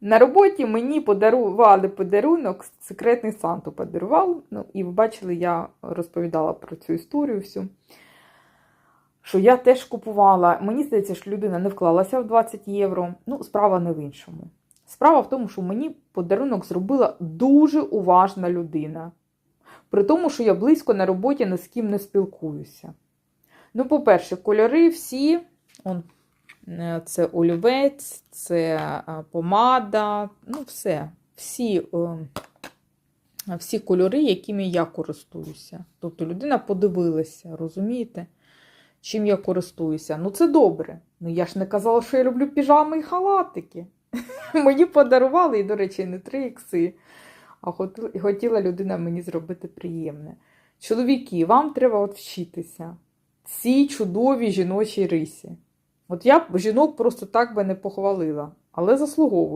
На роботі мені подарували подарунок, секретний Санту подарував. Ну, і ви бачили, я розповідала про цю історію всю. Що я теж купувала. Мені здається, що людина не вклалася в 20 євро. Ну, справа не в іншому. Справа в тому, що мені подарунок зробила дуже уважна людина. При тому, що я близько на роботі ні з ким не спілкуюся. Ну, по-перше, кольори всі. Он, це олівець, це е, помада, ну, все. Всі, е, всі кольори, якими я користуюся. Тобто людина подивилася, розумієте? Чим я користуюся. Ну, це добре. Ну, я ж не казала, що я люблю піжами і халатики. Мені подарували, і, до речі, не три ікси, а хотіла людина мені зробити приємне. Чоловіки, вам треба от вчитися цій чудовій жіночій рисі. От я б жінок просто так би не похвалила, але заслуговую.